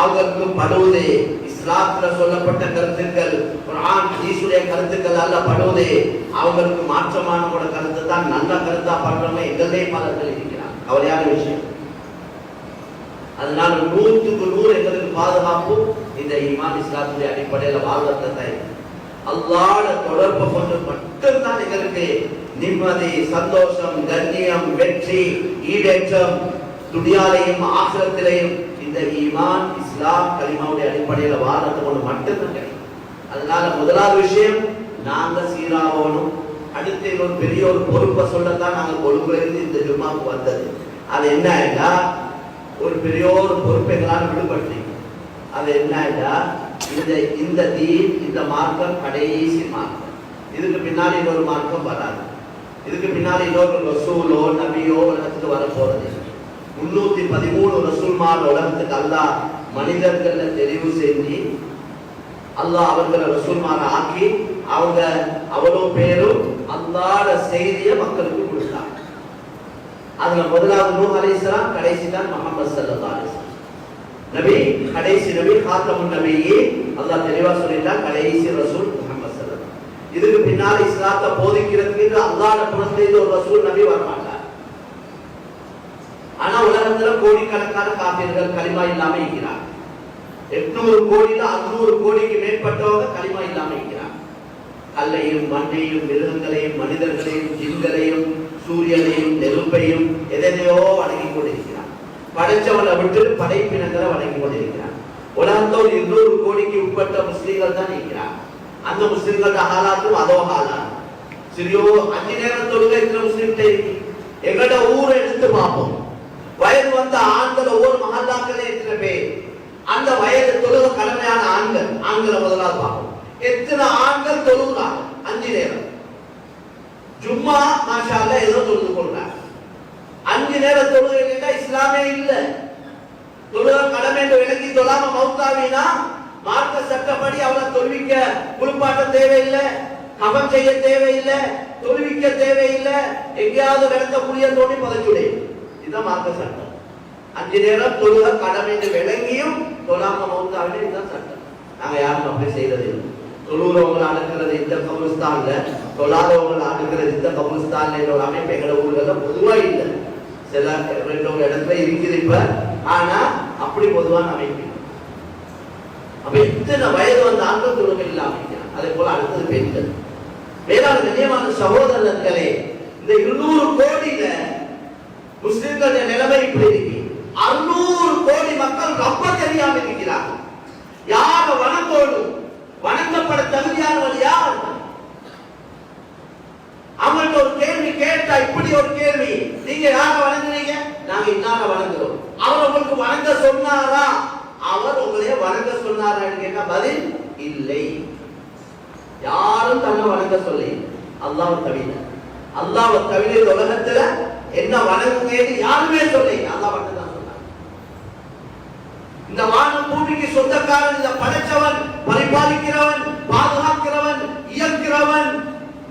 அவங்களுக்கு படுவது. இஸ்லாத்துல சொல்லப்பட்ட கருத்துக்கள் குரான் ஈசுடைய கருத்துக்கள் அல்ல படுவது. அவர்களுக்கு மாற்றமான கூட கருத்து தான் நல்ல கருத்தா பண்றவங்க எங்களே பலர்கள் இருக்கிறார் கவலையான விஷயம். அதனால நூற்றுக்கு நூறு எங்களுக்கு பாதுகாப்பு இந்த இமான் இஸ்லாத்துடைய அடிப்படையில வாழ்வதை அல்லாட தொடர்பு கொண்டு மட்டும்தான் எங்களுக்கு நிம்மதி சந்தோஷம் கண்ணியம் வெற்றி ஈடேற்றம் துடியாலையும் ஆசிரத்திலையும் இந்த ஈமான் இஸ்லாம் கலிமாவுடைய அடிப்படையில வாழ்றது கொண்டு மட்டும்தான் கிடைக்கும். அதனால முதலாவது விஷயம் நாங்க சீராகணும் அடுத்து ஒரு பெரிய ஒரு பொறுப்பை சொல்லத்தான் நாங்க கொழும்புலேருந்து இந்த ஜும்மாவுக்கு வந்தது. அது என்ன ஆயிட்டா ஒரு பெரிய ஒரு பொறுப்பை எங்களால் விடுபட்டீங்க அது என்ன ஆயிட்டா இந்த இந்த தீன் இந்த மார்க்கம் கடைசி மார்க்கம். இதுக்கு பின்னாடி இன்னொரு மார்க்கம் வராது. இதுக்கு பின்னாடி இன்னொரு ரசூலோ நபியோ உலகத்துக்கு வர போறது முன்னூத்தி பதிமூணு ரசூல்மார் உலகத்துக்கு அல்லாஹ் மனிதர்கள தெரிவு செஞ்சு அல்லாஹ் அவர்களை ரசூல்மார ஆக்கி அவங்க அவ்வளோ பேரும் அல்லாட செய்தியை மக்களுக்கு கொடுத்தாங்க. அதுல முதலாவது நூ அலிஸ்லாம் கடைசி தான் முகமது சல்லா நபி கடைசி நபி காத்தமுன் நபியே அல்லாஹ் தெளிவா சொல்லிட்டான் கடைசி ரசூல் முகமது சல்லா இதுக்கு பின்னால் இஸ்லாத்தை போதிக்கிறதுக்கு அல்லாஹ்ட புறத்திலிருந்து ஒரு ரசூல் நபி வரமாட்டார் உலகத்துல கோடிக்கணக்கான காப்பீர்கள் களிமா இல்லாம இருக்கிறார். எட்நூறு கோடியில அறுநூறு கோடிக்கு மேற்பட்டவங்க களிமா இல்லாம இருக்கிறார். கல்லையும் மண்ணையும் மிருகங்களையும் மனிதர்களையும் ஜின்களையும் சூரியனையும் நெருப்பையும் எதையோ வணங்கி கொண்டிருக்கிறார். படைச்சவனை விட்டு படைப்பினங்களை வணங்கி கொண்டிருக்கிறார். உலகத்தோடு இருநூறு கோடிக்கு உட்பட்ட முஸ்லீம்கள் தான் இருக்கிறார். அந்த முஸ்லீம்களோட ஹாலாத்தும் அதோ ஹாலா சரியோ அஞ்சு நேரம் தொழுக இருக்கிற முஸ்லீம்கிட்ட இருக்கு. எங்கட ஊரை எடுத்து பார்ப்போம் வயது வந்த ஆண்கள் ஒவ்வொரு மகல்லாக்களே எத்தனை பேர் அந்த வயது தொழுக கடமையான ஆண்கள் ஆண்களை முதலாவது பார்ப்போம் எத்தனை ஆண்கள் தொழுகிறாங்க அஞ்சு நேரம் ஜும்மா மாஷால ஏதோ தொழுது கொள்றாங்க அஞ்சு நேரம் தொழுகிறீங்கன்னா இஸ்லாமே இல்ல. தொழுகிற கடமை என்று விளங்கி தொழாம மௌத்தாவினா மார்க்க சட்டப்படி அவளை தொழுவிக்க குளிப்பாட்ட தேவையில்லை கவம் செய்ய தேவையில்லை தொழுவிக்க தேவையில்லை. எங்கேயாவது விளக்கக்கூடிய தோண்டி பதச்சுடை இதுதான் மார்க்க சட்டம். அஞ்சு நேரம் தொழுக கடமை என்று விளங்கியும் தொழாம மௌத்தாவினா இதுதான் சட்டம். நாங்க யாரும் அப்படி செய்யறதில்லை தொழுகிறவங்களை அடக்கிறது இந்த கபுலிஸ்தான்ல தொழாதவங்களை அடக்கிறது இந்த கபுஸ்தான்ல ஒரு அமைப்பு எங்களை ஊர்கள்ல பொதுவா இல்லை. சில ரெண்டு இடத்துல இருக்குது இப்ப. ஆனா அப்படி பொதுவான அமைப்பு அப்ப இத்தனை வயது வந்த ஆண்கள் தொழுகள் இல்லாம அதே போல அடுத்தது பெண்கள். வேளாண் கண்ணியமான சகோதரர்களே இந்த இருநூறு கோடியில முஸ்லிம்களுடைய நிலைமை இப்படி இருக்கு. அறுநூறு கோடி மக்கள் ரொம்ப தெரியாம இருக்கிறார்கள் யார வணங்கணும் வணங்கப்பட தகுதியானவர் யார்? அவங்கள்ட்ட ஒரு கேள்வி கேட்டா இப்படி ஒரு கேள்வி. நீங்க யார வணங்குறீங்க? நாங்க இன்னார வணங்குறோம். அவர் உங்களுக்கு வணங்க சொன்னாரா? அவர் உங்களைய வணங்க சொன்னாரான்னு கேட்டா பதில் இல்லை. யாரும் தன்னை வணங்க சொல்லி அல்லாஹ் தவிர. அல்லாஹ் தவிர உலகத்துல என்ன வணங்குங்கன்னு யாருமே சொல்லி. அல்லாஹ் மட்டும்தான் இந்த வானம் பூமிக்கு சொந்தக்காரன் இந்த படைச்சவன் பரிபாலிக்கிறவன் பாதுகாக்கிறவன் இயக்கிறவன்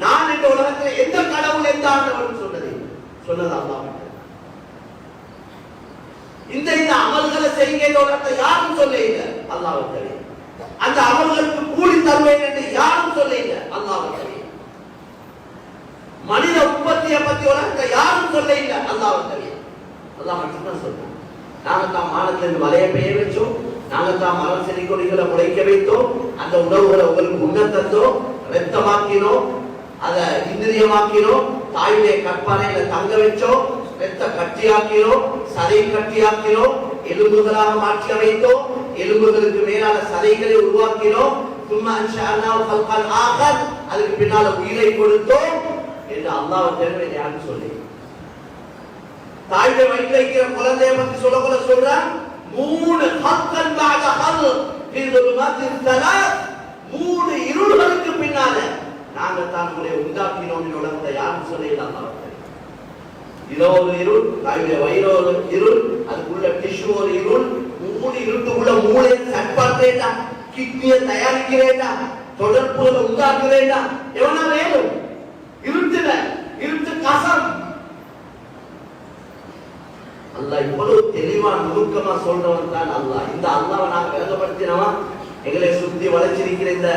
நான் இந்த உலகத்தில் எந்த கடவுள் எந்த ஆண்டவன் சொன்னது சொன்னது அல்லாஹ் இந்த இந்த அமல்களை செய்யுங்க இந்த உலகத்தை யாரும் சொல்லுங்க இல்லை அந்த அமல்களுக்கு கூலி தருவேன் என்று யாரும் சொல்லுங்க இல்லை அல்லாஹ் மனித உற்பத்தியை பத்தி உலகத்தை யாரும் சொல்ல இல்லை அல்லாஹ் அல்லாஹ் மட்டும்தான் சொல்லுங்க நாங்கள் தான் மானத்திலிருந்து மலையை பெய்ய வச்சோம். நாங்க தான் மரம் செடி கொடிகளை முளைக்க வைத்தோம். அந்த உணவுகளை உங்களுக்கு உண்ண தந்தோம் ரத்தமாக்கினோம் அதை இந்திரியமாக்கினோம். தாயுடைய கற்பானையில தங்க வச்சோம். ரத்த கட்டியாக்கிறோம் சதை கட்டியாக்கிறோம் எலும்புகளாக மாற்றி அமைத்தோம். எலும்புகளுக்கு மேலான சதைகளை உருவாக்கினோம். சும்மா அதுக்கு பின்னால உயிரை கொடுத்தோம். என்று அல்லாஹ் தெரிவை யாரும் சொல்லி தாயுடைய வயிற்றில் இருக்கிற குழந்தைய பத்தி சொல்ல கூட சொல்றான் மூணு ஹக்கன் பாத ஹல் என்று மூணு இருள்களுக்கு பின்னால நாங்க தான் உங்களை உண்டாக்கினோம் என்று உலகத்தை யாரும் சொல்லல இதோ ஒரு இருள் தாயுடைய வயிறு ஒரு இருள் அதுக்குள்ள டிஷ்யூ ஒரு இருள் மூணு இருட்டுக்குள்ள மூளையை சட்பார்த்தேடா கிட்னியை தயாரிக்கிறேடா தொடர்புகளை உண்டாக்குறேடா எவனா வேணும் நுணுக்கமா சொல்றவன் தான் அல்லாஹ். இந்த அல்லாவை நாங்க விளங்கப்படுத்தினவா எங்களை சுத்தி வளைச்சிருக்கிற இந்த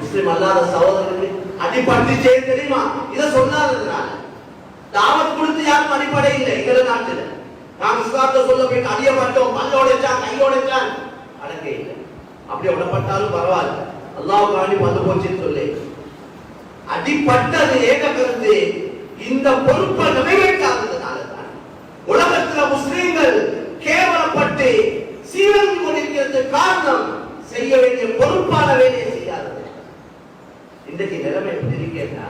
முஸ்லிம் அல்லாத சகோதரர்களுக்கு அடிபட்டு செய்ய தெரியுமா? இதை சொல்லாததுனால. தாவத் கொடுத்து யாரும் அடிப்படை இல்லை எங்களை நாட்டில். நாங்க இஸ்லாத்தை சொல்ல போயிட்டு அடியப்பட்டோம் பல்லோடைச்சான் கையோடைச்சான் அடக்க இல்லை. அப்படி விடப்பட்டாலும் பரவாயில்ல. அல்லாவுக்காண்டி வந்து போச்சுன்னு சொல்லி. அடிப்பட்டது ஏக கருத்து. இந்த பொறுப்பை நிறைவேற்றாததுனால தான் உலகத்துல முஸ்லீம்கள் கேவலப்பட்டு சீரழிந்து கொண்டிருக்கிறது காரணம் செய்ய வேண்டிய பொறுப்பான வேலையை செய்யாதது. இன்றைக்கு நிலைமை எப்படி இருக்கேன்னா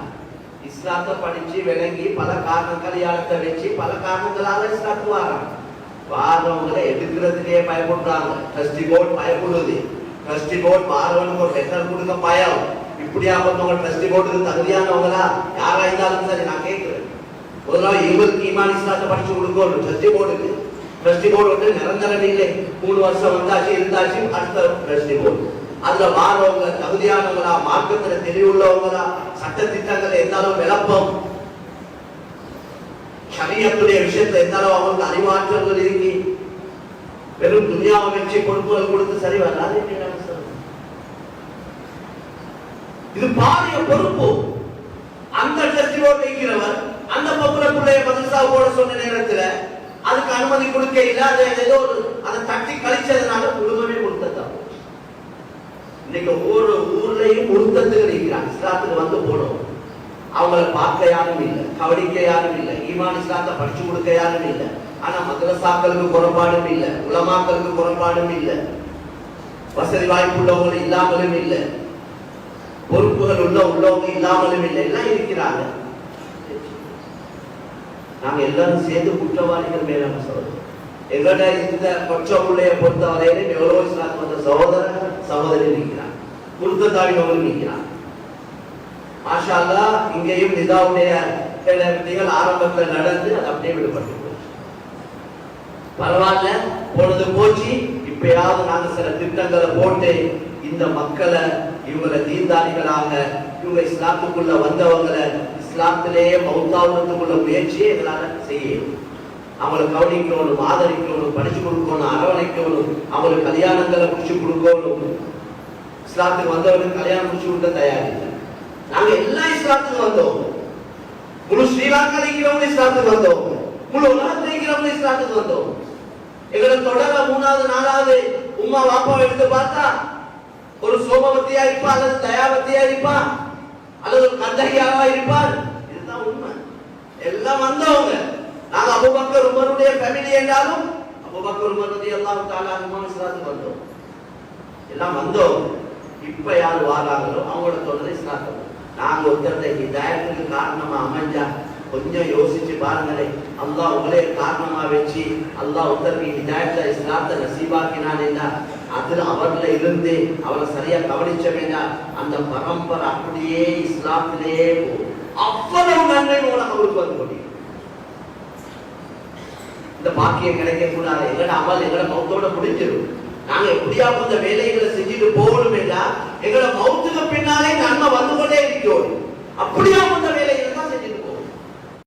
இஸ்லாத்தை படிச்சு விளங்கி பல காரணங்கள் யாரத்தை வச்சு பல காரணங்களால இஸ்லாத்து வாராங்க வாரவங்களை எடுக்கிறதுலயே பயப்படுறாங்க ட்ரஸ்டி போர்ட் பயப்படுது ட்ரஸ்டி போர்ட் வாரவனுக்கு ஒரு லெட்டர் கொடுக்க பயம். இப்படியா கொஞ்சவங்க ட்ரஸ்டி போர்டுக்கு தகுதியானவங்களா? யாரா இருந்தாலும் சரி நான் கேட்கிறேன். முதல்ல இவருக்கு ஈமான் இஸ்லாத்தை படிச்சு கொடுக்கணும் ட்ரஸ்டி போர்டுக்கு ட்ரஸ்டி போர்டு வந்து நிரந்தரம் இல்லை மூணு வருஷம் வந்தாச்சு இருந்தாச்சு அடுத்த ட்ரஸ்டி போர்டு அதுல மாறவங்க தகுதியானவங்களா மார்க்கத்துல தெளிவுள்ளவங்களா சட்ட திட்டங்கள் எந்த விளப்பம். சரியத்துடைய விஷயத்துல எந்த அளவு அவங்களுக்கு அறிவாற்றல்கள் இருக்கு வெறும் துணியாவை வச்சு பொறுப்புகள் கொடுத்து சரி வராது இது பாரிய பொறுப்பு. அந்த டிரஸ்டி போர்டு வைக்கிறவர் அந்த பொம்பளை பிள்ளைய மதுசா போட சொன்ன நேரத்துல அதுக்கு அனுமதி கொடுக்க இல்லாத ஏதோ ஒரு அதை தட்டி கழிச்சதுனால முழுமையே கொடுத்ததான் இன்னைக்கு ஒவ்வொரு ஊர்லயும் முருத்தத்துக்கு இருக்கிறாங்க இஸ்லாத்துக்கு வந்து போனோம். அவங்கள பார்க்க யாரும் இல்லை. கவனிக்க யாரும் இல்லை. ஈமான் இஸ்லாத்தை படிச்சு கொடுக்க யாரும் இல்லை. ஆனா மதரசாக்களுக்கு குறைபாடும் இல்லை. உலமாக்களுக்கு குறைபாடும் இல்லை. வசதி வாய்ப்பு உள்ளவங்க இல்லாமலும் இல்லை. பொறுப்புகள் உள்ள உள்ளவங்க இல்லாமலும் இல்லை. எல்லாம் இருக்கிறாங்க. நாங்க எல்லாரும் சேர்ந்து குற்றவாளிகள் மேல சொல்றோம் எங்களோட இந்த கொச்ச பிள்ளைய பொறுத்தவரையிலும் எவ்வளவு இஸ்லாத்து வந்த சகோதர சகோதரி நிற்கிறான் குருத்தத்தாவினவங்களும் நிற்கிறான் மாஷால்லா இங்கேயும் நிதாவுடைய சில விதிகள் ஆரம்பத்தில் நடந்து அது அப்படியே விடுபட்டு போச்சு. பரவாயில்ல பொழுது போச்சு. இப்பயாவது நாங்க சில திட்டங்களை போட்டு இந்த மக்களை இவங்களை தீர்ந்தாளிகளாக இவங்க இஸ்லாத்துக்குள்ள வந்தவங்களை இஸ்லாத்திலேயே மௌத்தாவுறதுக்குள்ள முயற்சியை எங்களால் செய்யணும் அவங்களை கவனிக்கணும் ஆதரிக்கணும் படிச்சு கொடுக்கணும் அரவணைக்கணும் அவங்களுக்கு கல்யாணங்களை முடிச்சு கொடுக்கணும். இஸ்லாத்துக்கு வந்தவனுக்கு கல்யாணம் முடிச்சு கொடுக்க தயாரில்லை நாங்க எல்லா இஸ்லாத்துக்கு வந்தோம். முழு ஸ்ரீலங்கா இருக்கிறவங்க இஸ்லாத்துக்கு வந்தோம். முழு உலகத்தில் இருக்கிறவங்க இஸ்லாத்துக்கு வந்தோம். எங்களை தொடர மூணாவது நாலாவது உமா வாப்பா எடுத்து பார்த்தா ஒரு சோமவத்தியா இருப்பா அல்லது தயாவத்தியா இருப்பா அல்லது ஒரு கந்தகியாவா இருப்பார் இதுதான் உண்மை. எல்லாம் வந்தவங்க. நாங்க அபுபக்கர் உமருடைய ஃபேமிலி என்றாலும் அபுபக்கர் உமருடைய எல்லாம் அல்லாஹ் இஸ்லாத்துக்கு வந்தோம். எல்லாம் வந்தோம். இப்ப யார் வாராங்களோ அவங்களோட சொல்றது இஸ்லாத்துக்கு நாங்க ஒருத்தருடைய ஹிதாயத்துக்கு காரணமா அமைஞ்சா கொஞ்சம் யோசிச்சு பாருங்களேன். அல்லாஹ் உங்களே காரணமா வச்சு அல்லாஹ் ஒருத்தருக்கு ஹிதாயத்தை இஸ்லாத்தை நசீபாக்கினான் என்றா அதுல அவர்ல இருந்து அவரை சரியா கவனிச்ச வேண்டாம் அந்த பரம்பரை அப்படியே இஸ்லாத்திலேயே போகும். அவ்வளவு நன்மை மூலம் அவருக்கு வந்து இந்த பாக்கியம் கிடைக்க கூடாது. எங்கட அமல் எங்கட மௌத்தோட முடிஞ்சிடும். நாங்க எப்படியா இந்த வேலைகளை செஞ்சுட்டு போகணும் என்றா எங்களை மௌத்துக்கு பின்னாலே நன்மை வந்து கொண்டே இருக்கிறோம். அப்படியா இந்த